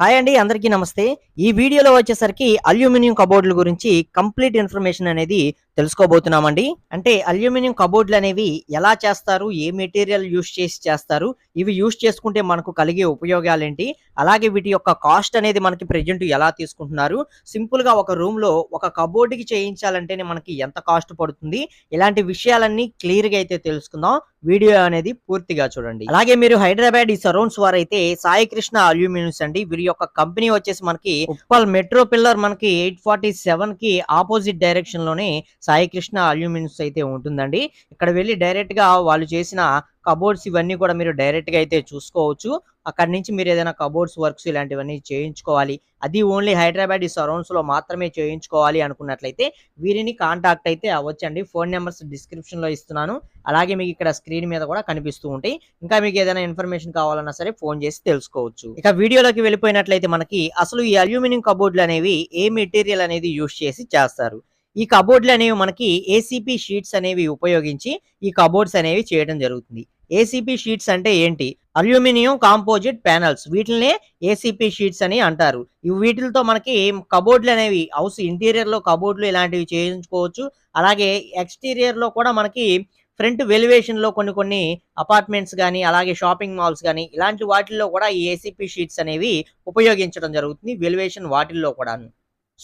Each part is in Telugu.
హాయ్ అండి అందరికీ నమస్తే. ఈ వీడియోలో వచ్చేసరికి అల్యూమినియం కబోర్డుల గురించి కంప్లీట్ ఇన్ఫర్మేషన్ అనేది తెలుసుకోబోతున్నామండి. అంటే అల్యూమినియం కబోర్డులు అనేవి ఎలా చేస్తారు? ఏ మెటీరియల్ యూస్ చేసి చేస్తారు? ఇవి యూస్ చేసుకుంటే మనకు కలిగే ఉపయోగాలు ఏంటి అలాగే వీటి యొక్క కాస్ట్ అనేది మనకి ప్రెజెంట్ ఎలా తీసుకుంటున్నారు? సింపుల్గా ఒక రూమ్లో ఒక కబోర్డుకి చేయించాలంటేనే మనకి ఎంత కాస్ట్ పడుతుంది? ఇలాంటి విషయాలన్నీ క్లియర్గా అయితే తెలుసుకుందాం. వీడియో అనేది పూర్తిగా చూడండి. అలాగే మీరు హైదరాబాద్ ఈ సరౌండ్స్ వారైతే సాయి కృష్ణ అల్యూమినియమ్స్ అండి. వీరి యొక్క కంపెనీ వచ్చేసి మనకి ఉప్పల్ మెట్రో పిల్లర్ మనకి ఎయిట్ ఫార్టీ సెవెన్కి ఆపోజిట్ డైరెక్షన్లోనే సాయి కృష్ణ అల్యూమినియమ్స్ అయితే ఉంటుందండి. ఇక్కడ వెళ్ళి డైరెక్ట్గా వాళ్ళు చేసిన కబోర్డ్స్ ఇవన్నీ కూడా మీరు డైరెక్ట్గా అయితే చూసుకోవచ్చు. అక్కడ నుంచి మీరు ఏదైనా కబోర్డ్స్ వర్క్స్ ఇలాంటివన్నీ చేయించుకోవాలి. అది ఓన్లీ హైదరాబాద్ ఈ సరౌండ్స్లో మాత్రమే చేయించుకోవాలి అనుకున్నట్లయితే వీరిని కాంటాక్ట్ అయితే అవ్వచ్చండి. ఫోన్ నెంబర్స్ డిస్క్రిప్షన్లో ఇస్తున్నాను. అలాగే మీకు ఇక్కడ స్క్రీన్ మీద కూడా కనిపిస్తూ ఉంటాయి. ఇంకా మీకు ఏదైనా ఇన్ఫర్మేషన్ కావాలన్నా సరే ఫోన్ చేసి తెలుసుకోవచ్చు. ఇక వీడియోలోకి వెళ్ళిపోయినట్లయితే మనకి అసలు ఈ అల్యూమినియం కబోర్డులు అనేవి ఏ మెటీరియల్ అనేది యూస్ చేసి చేస్తారు? ఈ కబోర్డ్లు అనేవి మనకి ఏసీపీ షీట్స్ అనేవి ఉపయోగించి ఈ కబోర్డ్స్ అనేవి చేయడం జరుగుతుంది. ఏసీపీ షీట్స్ అంటే ఏంటి? అల్యూమినియం కాంపోజిట్ ప్యానల్స్ వీటినే ఏసీపీ షీట్స్ అని అంటారు. వీటితో మనకి కబోర్డులు అనేవి హౌస్ ఇంటీరియర్లో కబోర్డులు ఇలాంటివి చేయించుకోవచ్చు. అలాగే ఎక్స్టీరియర్లో కూడా మనకి ఫ్రంట్ వెలివేషన్లో కొన్ని కొన్ని అపార్ట్మెంట్స్ కానీ అలాగే షాపింగ్ మాల్స్ కానీ ఇలాంటి వాటిల్లో కూడా ఈ ఏసీపీ షీట్స్ అనేవి ఉపయోగించడం జరుగుతుంది. వెలివేషన్ వాటిల్లో కూడాను.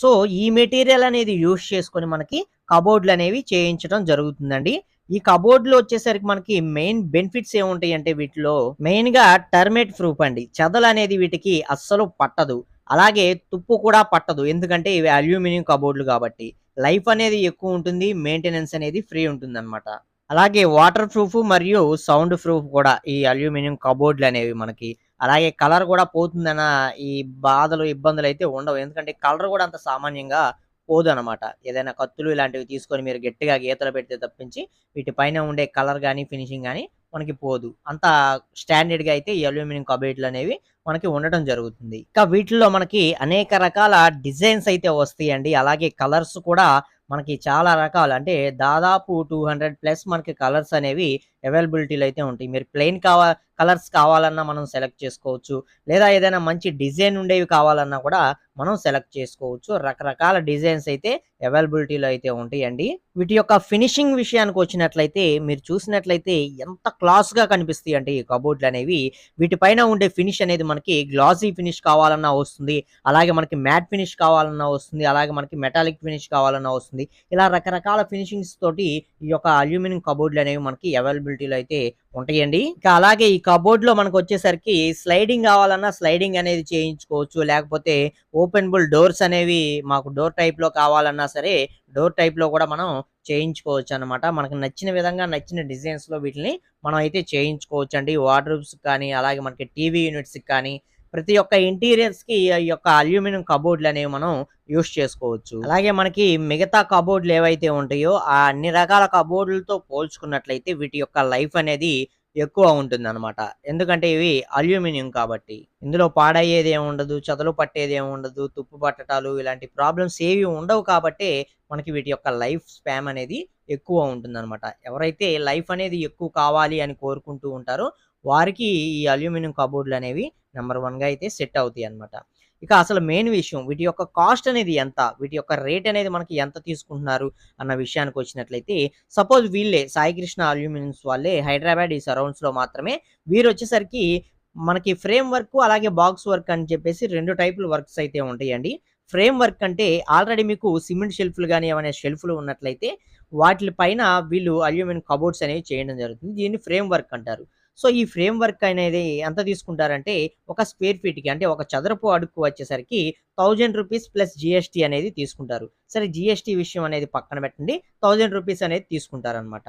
సో ఈ మెటీరియల్ అనేది యూస్ చేసుకొని మనకి కబోర్డులు అనేవి చేయించడం జరుగుతుందండి. ఈ కబోర్డులు వచ్చేసరికి మనకి మెయిన్ బెనిఫిట్స్ ఏముంటాయి అంటే వీటిలో మెయిన్గా టర్మేట్ ప్రూఫ్ అండి. చెదలు అనేది వీటికి అస్సలు పట్టదు. అలాగే తుప్పు కూడా పట్టదు. ఎందుకంటే ఇవి అల్యూమినియం కబోర్డులు కాబట్టి. లైఫ్ అనేది ఎక్కువ ఉంటుంది. మెయింటెనెన్స్ అనేది ఫ్రీ ఉంటుంది అనమాట అలాగే వాటర్ ప్రూఫ్ మరియు సౌండ్ ప్రూఫ్ కూడా ఈ అల్యూమినియం కబోర్డులు అనేవి మనకి అలాగే కలర్ కూడా పోతుందన్న ఈ బాధలు ఇబ్బందులు అయితే ఉండవు. ఎందుకంటే కలర్ కూడా అంత సామాన్యంగా పోదు అనమాట ఏదైనా కత్తులు ఇలాంటివి తీసుకొని మీరు గట్టిగా గీతలు పెడితే తప్పించి వీటిపైన ఉండే కలర్ కానీ ఫినిషింగ్ కానీ మనకి పోదు. అంత స్టాండర్డ్గా అయితే ఈ అల్యూమినియం కబేట్లు అనేవి మనకి ఉండటం జరుగుతుంది. ఇంకా వీటిల్లో మనకి అనేక రకాల డిజైన్స్ అయితే వస్తాయండి. అలాగే కలర్స్ కూడా మనకి చాలా రకాలు. అంటే దాదాపు టూ హండ్రెడ్ ప్లస్ మనకి కలర్స్ అనేవి అవైలబిలిటీలు అయితే ఉంటాయి. మీరు ప్లెయిన్ కావా కలర్స్ కావాలన్నా మనం సెలెక్ట్ చేసుకోవచ్చు. లేదా ఏదైనా మంచి డిజైన్ ఉండేవి కావాలన్నా కూడా మనం సెలెక్ట్ చేసుకోవచ్చు. రకరకాల డిజైన్స్ అయితే అవైలబిలిటీలో అయితే ఉంటాయండి. వీటి యొక్క ఫినిషింగ్ విషయానికి వచ్చినట్లయితే మీరు చూసినట్లయితే ఎంత క్లాస్గా కనిపిస్తాయి అంటే ఈ కబోర్డ్లు అనేవి. వీటిపైన ఉండే ఫినిష్ అనేది మనకి గ్లాసీ ఫినిష్ కావాలన్నా వస్తుంది. అలాగే మనకి మ్యాట్ ఫినిష్ కావాలన్నా వస్తుంది. అలాగే మనకి మెటాలిక్ ఫినిష్ కావాలన్నా వస్తుంది. ఇలా రకరకాల ఫినిషింగ్స్ తోటి ఈ యొక్క అల్యూమినియం కబోర్డ్లు అనేవి మనకి పాసిబిలిటీలు అయితే ఉంటాయండి. ఇంకా అలాగే ఈ కబోర్డ్లో మనకు వచ్చేసరికి స్లైడింగ్ కావాలన్నా స్లైడింగ్ అనేది చేయించుకోవచ్చు. లేకపోతే ఓపెనబుల్ డోర్స్ అనేవి మాకు డోర్ టైప్లో కావాలన్నా సరే డోర్ టైప్లో కూడా మనం చేయించుకోవచ్చు అనమాట మనకు నచ్చిన విధంగా నచ్చిన డిజైన్స్లో వీటిని మనం అయితే చేయించుకోవచ్చు అండి వార్డ్రూబ్స్ కానీ అలాగే మనకి టీవీ యూనిట్స్ కానీ ప్రతి ఒక్క ఇంటీరియర్స్కి ఈ యొక్క అల్యూమినియం కబోర్డ్లు అనేవి మనం యూస్ చేసుకోవచ్చు. అలాగే మనకి మిగతా కబోర్డ్లు ఏవైతే ఉంటాయో ఆ అన్ని రకాల కబోర్డులతో పోల్చుకున్నట్లయితే వీటి యొక్క లైఫ్ అనేది ఎక్కువ ఉంటుంది అనమాట ఎందుకంటే ఇవి అల్యూమినియం కాబట్టి. ఇందులో పాడయ్యేది ఏమి ఉండదు చదలు పట్టేది ఏమి ఉండదు తుప్పు పట్టటాలు ఇలాంటి ప్రాబ్లమ్స్ ఏవి ఉండవు కాబట్టి మనకి వీటి యొక్క లైఫ్ స్పామ్ అనేది ఎక్కువ ఉంటుందన్నమాట. ఎవరైతే లైఫ్ అనేది ఎక్కువ కావాలి అని కోరుకుంటూ ఉంటారో వారికి ఈ అల్యూమినియం కబోర్డులు అనేవి నెంబర్ వన్గా అయితే సెట్ అవుతాయి అన్నమాట. ఇక అసలు మెయిన్ విషయం వీటి యొక్క కాస్ట్ అనేది ఎంత? వీటి యొక్క రేట్ అనేది మనకి ఎంత తీసుకుంటున్నారు? అన్న విషయానికి వచ్చినట్లయితే సపోజ్ వీళ్ళే సాయికృష్ణ అల్యూమినియమ్స్ వాళ్ళే హైదరాబాద్ ఈ సరౌండ్స్లో మాత్రమే వీరు వచ్చేసరికి మనకి ఫ్రేమ్ వర్క్ అలాగే బాక్స్ వర్క్ అని చెప్పేసి రెండు టైపుల వర్క్స్ అయితే ఉంటాయండి. ఫ్రేమ్ వర్క్ అంటే ఆల్రెడీ మీకు సిమెంట్ షెల్ఫ్లు కానీ ఏమైనా షెల్ఫ్లు ఉన్నట్లయితే వాటి పైన వీళ్ళు అల్యూమినియం కబోర్డ్స్ అనేవి చేయడం జరుగుతుంది. దీన్ని ఫ్రేమ్ వర్క్ అంటారు. సో ఈ ఫ్రేమ్ వర్క్ అనేది ఎంత తీసుకుంటారంటే ఒక స్క్వేర్ ఫీట్కి అంటే ఒక చదరపు అడుగు వచ్చేసరికి థౌజండ్ రూపీస్ ప్లస్ జిఎస్టీ అనేది తీసుకుంటారు. సరే జిఎస్టీ విషయం అనేది పక్కన పెట్టండి. థౌజండ్ రూపీస్ అనేది తీసుకుంటారనమాట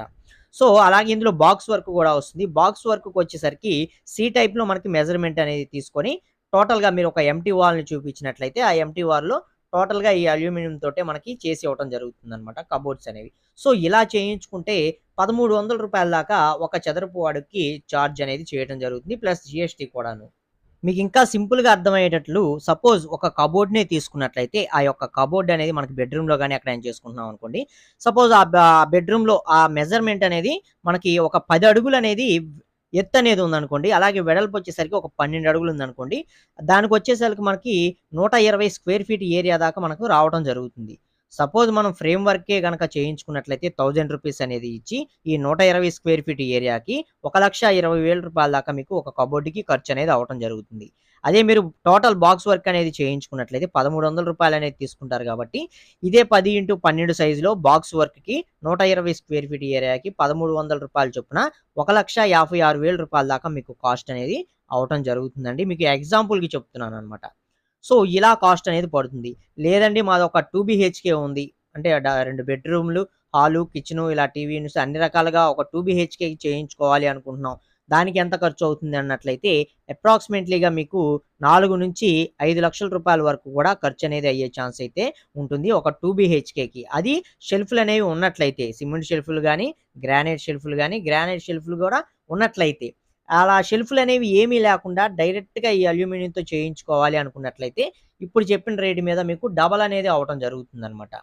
సో అలాగే ఇందులో బాక్స్ వర్క్ కూడా వస్తుంది. బాక్స్ వర్క్కి వచ్చేసరికి సి టైప్లో మనకి మెజర్మెంట్ అనేది తీసుకొని టోటల్గా మీరు ఒక ఎంటీ వాల్ని చూపించినట్లయితే ఆ ఎంటీ వాల్లో టోటల్గా టోటల్గా ఈ అల్యూమినియం తోటే మనకి చేసి ఇవ్వడం జరుగుతుంది అనమాట కబోర్డ్స్ అనేవి. సో ఇలా చేయించుకుంటే పదమూడు వందల రూపాయల దాకా ఒక చదరపు వాడికి ఛార్జ్ అనేది చేయడం జరుగుతుంది ప్లస్ జిఎస్టీ కూడాను. మీకు ఇంకా సింపుల్గా అర్థమయ్యేటట్లు సపోజ్ ఒక కబోర్డ్ నే తీసుకున్నట్లయితే ఆ యొక్క కబోర్డ్ అనేది మనకి బెడ్రూమ్లో కానీ ఎక్కడ చేసుకుంటున్నాం అనుకోండి. సపోజ్ ఆ బెడ్రూమ్లో ఆ మెజర్మెంట్ అనేది మనకి ఒక పది అడుగులు అనేది ఎత్తు అనేది ఉందనుకోండి అలాగే వెడల్పు వచ్చేసరికి ఒక పన్నెండు అడుగులు ఉందనుకోండి దానికి వచ్చేసరికి మనకి నూట ఇరవై స్క్వేర్ ఫీట్ ఏరియా దాకా మనకు రావడం జరుగుతుంది. సపోజ్ మనం ఫ్రేమ్ వర్కే కనుక చేయించుకున్నట్లయితే థౌజండ్ రూపీస్ అనేది ఇచ్చి ఈ నూట ఇరవై స్క్వేర్ ఫీట్ ఏరియాకి ఒక లక్ష ఇరవై వేల రూపాయల దాకా మీకు ఒక కబోర్డ్కి ఖర్చు అనేది అవటం జరుగుతుంది. అదే మీరు టోటల్ బాక్స్ వర్క్ అనేది చేయించుకున్నట్లయితే పదమూడు వందల రూపాయలు అనేది తీసుకుంటారు కాబట్టి ఇదే పది ఇంటూ పన్నెండు సైజులో బాక్స్ వర్క్కి నూట ఇరవై స్క్వేర్ ఫీట్ ఏరియాకి పదమూడు వందల రూపాయలు చొప్పున ఒక లక్ష యాభై ఆరు వేల రూపాయల దాకా మీకు కాస్ట్ అనేది అవటం జరుగుతుందండి. మీకు ఎగ్జాంపుల్కి చెప్తున్నాను అనమాట సో ఇలా కాస్ట్ అనేది పడుతుంది. లేదండి మాది ఒక టూ బిహెచ్కే ఉంది. అంటే రెండు బెడ్రూమ్లు హాలు కిచెన్ ఇలా టీవీ యూనిట్స్ అన్ని రకాలుగా ఒక టూ బిహెచ్కే చేయించుకోవాలి అనుకుంటున్నాం. దానికి ఎంత ఖర్చు అవుతుంది అన్నట్లయితే అప్రాక్సిమేట్లీగా మీకు నాలుగు నుంచి ఐదు లక్షల రూపాయల వరకు కూడా ఖర్చు అనేది అయ్యే ఛాన్స్ అయితే ఉంటుంది ఒక టూ బిహెచ్కేకి. అది షెల్ఫ్లు అనేవి ఉన్నట్లయితే సిమెంట్ షెల్ఫ్లు కానీ గ్రానైట్ షెల్ఫ్లు కానీ గ్రానైట్ షెల్ఫ్లు కూడా ఉన్నట్లయితే అలా షెల్ఫ్లు అనేవి ఏమీ లేకుండా డైరెక్ట్గా ఈ అల్యూమినియంతో చేయించుకోవాలి అనుకున్నట్లయితే ఇప్పుడు చెప్పిన రేటు మీద మీకు డబల్ అనేది అవటం జరుగుతుంది అనమాట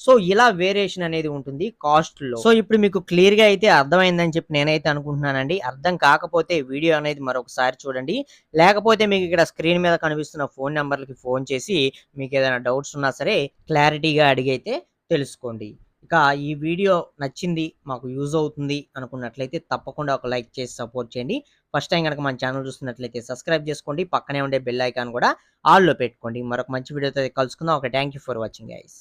సో ఇలా వేరియేషన్ అనేది ఉంటుంది కాస్ట్లో. సో ఇప్పుడు మీకు క్లియర్గా అయితే అర్థమైందని చెప్పి నేనైతే అనుకుంటున్నానండి. అర్థం కాకపోతే వీడియో అనేది మరొకసారి చూడండి. లేకపోతే మీకు ఇక్కడ స్క్రీన్ మీద కనిపిస్తున్న ఫోన్ నెంబర్లకి ఫోన్ చేసి మీకు ఏదైనా డౌట్స్ ఉన్నా సరే క్లారిటీగా అడిగైతే తెలుసుకోండి. ఇంకా ఈ వీడియో నచ్చింది మాకు యూజ్ అవుతుంది అనుకున్నట్లయితే తప్పకుండా ఒక లైక్ చేసి సపోర్ట్ చేయండి. ఫస్ట్ టైం కనుక మన ఛానల్ చూస్తున్నట్లయితే సబ్స్క్రైబ్ చేసుకోండి పక్కనే ఉండే బెల్ ఐకాన్ కూడా ఆల్లో పెట్టుకోండి. మరొక మంచి వీడియోతో కలుసుకుందాం. ఒక thank you for watching guys.